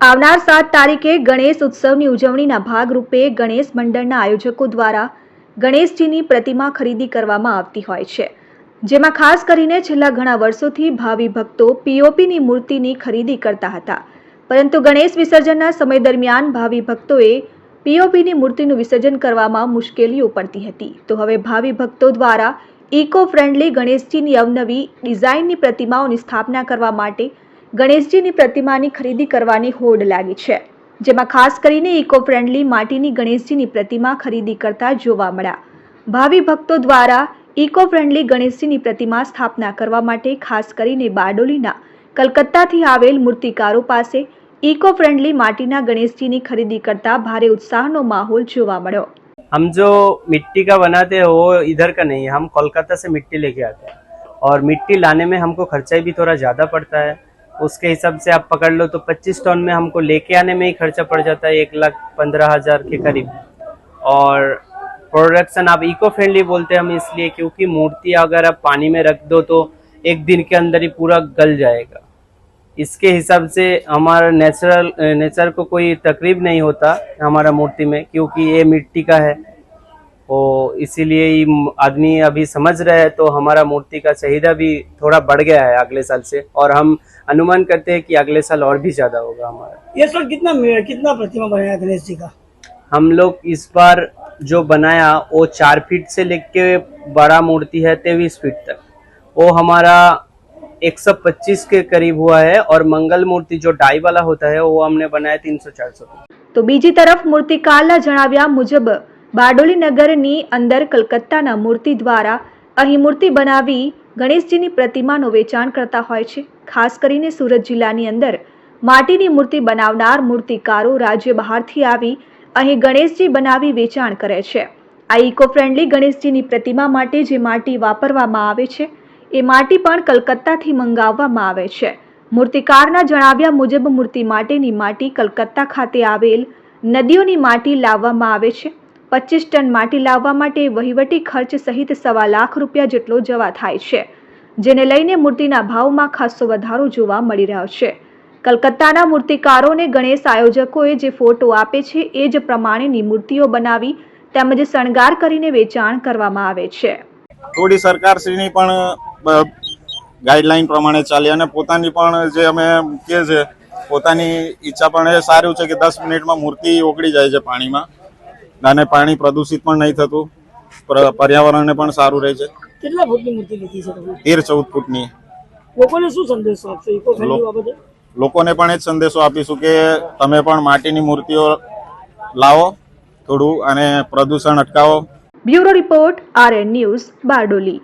આવનાર સાત તારીખે ગણેશ ઉત્સવની ઉજવણીના ભાગરૂપે ગણેશ મંડળના આયોજકો દ્વારા ગણેશજીની પ્રતિમા ખરીદી કરવામાં આવતી હોય છે. જેમાં ખાસ કરીને છેલ્લા ઘણા વર્ષોથી ભાવિ ભક્તો પીઓપીની મૂર્તિની ખરીદી કરતા હતા. પરંતુ ગણેશ વિસર્જનના સમય દરમિયાન ભાવિ ભક્તોએ પીઓપીની મૂર્તિનું વિસર્જન કરવામાં મુશ્કેલીઓ પડતી હતી. તો હવે ભાવિ ભક્તો દ્વારા ઇકો ફ્રેન્ડલી ગણેશજીની અવનવી ડિઝાઇનની પ્રતિમાઓની સ્થાપના કરવા માટે ગણેશજીની પ્રતિમાની ખરીદી કરવાની હોડ લાગી છે જેમાં ખાસ કરીને ઇકો ફ્રેન્ડલી માટીની ગણેશજીની પ્રતિમા ખરીદી કરતા જોવા મળ્યા ભાવિ ભક્તો દ્વારા ઇકો ફ્રેન્ડલી ગણેશજીની પ્રતિમા સ્થાપના કરવા માટે ખાસ કરીને બારડોલીના કલકત્તાથી આવેલ મૂર્તિકારો પાસે ઇકો ફ્રેન્ડલી માટીના ગણેશજીની ખરીદી કરતા ભારે ઉત્સાહનો માહોલ જોવા મળ્યો हम जो मिट्टी का बनाते हैं वो इधर का नहीं है हम कोलकाता से मिट्टी लेके आते हैं और मिट्टी लाने में हमको खर्चा भी थोड़ा ज़्यादा पड़ता है उसके हिसाब से आप पकड़ लो तो 25 टन में हमको लेके आने में ही खर्चा पड़ जाता है एक लाख पंद्रह हज़ार के करीब। और प्रोडक्शन आप इको फ्रेंडली बोलते हैं हम इसलिए क्योंकि मूर्ति अगर आप पानी में रख दो तो एक दिन के अंदर ही पूरा गल जाएगा। इसके हिसाब से हमारा नेचुरल नेचर को कोई तकलीफ़ नहीं होता हमारा मूर्ति में क्योंकि ये मिट्टी का है। तो इसीलिए ये आदमी अभी समझ रहे हैं तो हमारा मूर्ति का चाहिदा भी थोड़ा बढ़ गया है अगले साल से और हम अनुमान करते हैं कि अगले साल और भी ज़्यादा होगा हमारा ये साल कितना कितना प्रतिमा बनाया गणेश जी का हम लोग इस बार जो बनाया वो चार फीट से लेके बड़ा मूर्ति है तेईस फीट तक वो हमारा 125 के करीब हुआ है और मंगल मूर्ति जो डाई वाला होता है वो हमने बनाया 300-400 તો બીજી તરફ મૂર્તિકારના જણાવ્યા મુજબ બારડોલી નગરની અંદર કલકત્તાના મૂર્તિ દ્વારા અહીં મૂર્તિ બનાવી ગણેશજીની પ્રતિમાનું વેચાણ કરતા હોય છે. ખાસ કરીને સુરત જિલ્લાની અંદર માટીની મૂર્તિ બનાવનાર મૂર્તિકારો રાજ્ય બહારથી આવી અહીં ગણેશજી બનાવી વેચાણ કરે છે. આ ઇકો ફ્રેન્ડલી ગણેશજીની પ્રતિમા માટે જે માટી વાપરવામાં આવે છે, એ માટી પણ કલકત્તાથી મંગાવવામાં આવે છે. મૂર્તિકારના જણાવ્યા મુજબ મૂર્તિ માટેની માટી કલકત્તા ખાતે આવેલ નદીઓની માટી લાવવામાં આવે છે. પચીસ ટન માટી લાવવા માટે વહીવટી ખર્ચ સહિત સવા લાખ રૂપિયા જેટલો જવા થાય છે, જેને લઈને મૂર્તિના ભાવમાં ખાસો વધારો જોવા મળી રહ્યો છે. કલકત્તાના મૂર્તિકારોને ગણેશ આયોજકોએ જે ફોટો આપે છે, એ જ પ્રમાણેની મૂર્તિઓ બનાવી તેમજ શણગાર કરીને વેચાણ કરવામાં આવે છે. થોડી સરકારશ્રીની પણ ગાઈડલાઈન પ્રમાણે ચાલી અને પોતાની પણ જે અમે મૂકીએ છે પોતાની ઈચ્છા પણ એ સારું છે કે દસ મિનિટમાં મૂર્તિ ઓગળી જાય છે પાણીમાં. અને પાણી પ્રદૂષિત પણ નહીં થતું. પર્યાવરણ પર્યાવરણને પણ સારું રહે છે. કેટલા ફૂટની મૂર્તિ લીધી છે તમે તેર ચૌદ ફૂટની. લોકોને શું સંદેશો આપશો? ઇકો ફ્રેન્ડલી બાબતે? લોકોને પણ એ જ સંદેશો આપીશું કે તમે પણ માટીની મૂર્તિઓ લાવો થોડું અને પ્રદૂષણ અટકાવો. Bureau report RN news Bardoli.